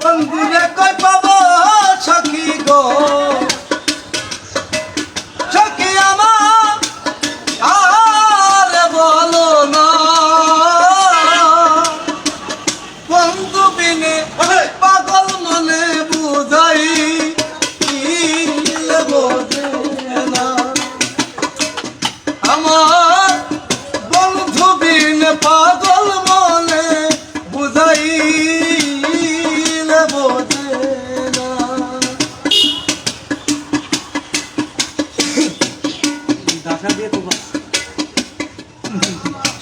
বন্ধুরে কই পাবো সখী গো? সখী আমার আর বলো না। বন্ধু বিনে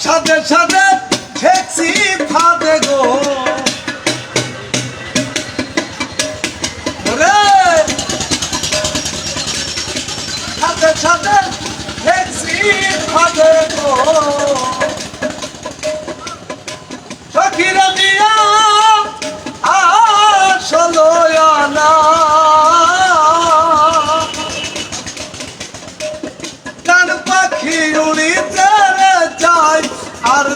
সাথে সাথে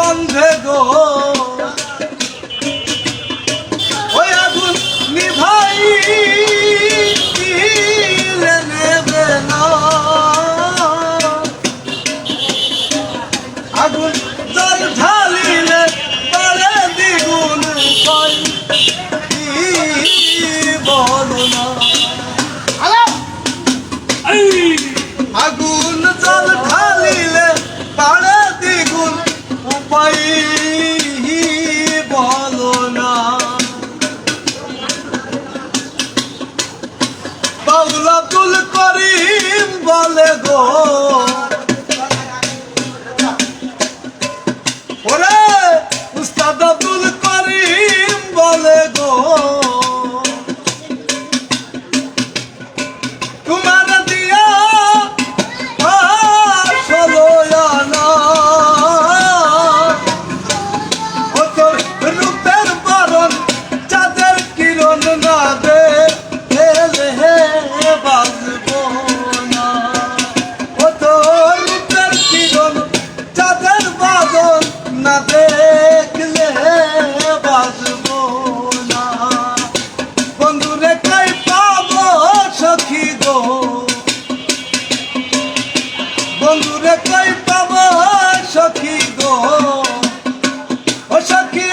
বন্ধে গো। বলো না। বাউলা করিম বলে গো বন্ধুরে কই পাব সখী গো। ও সখী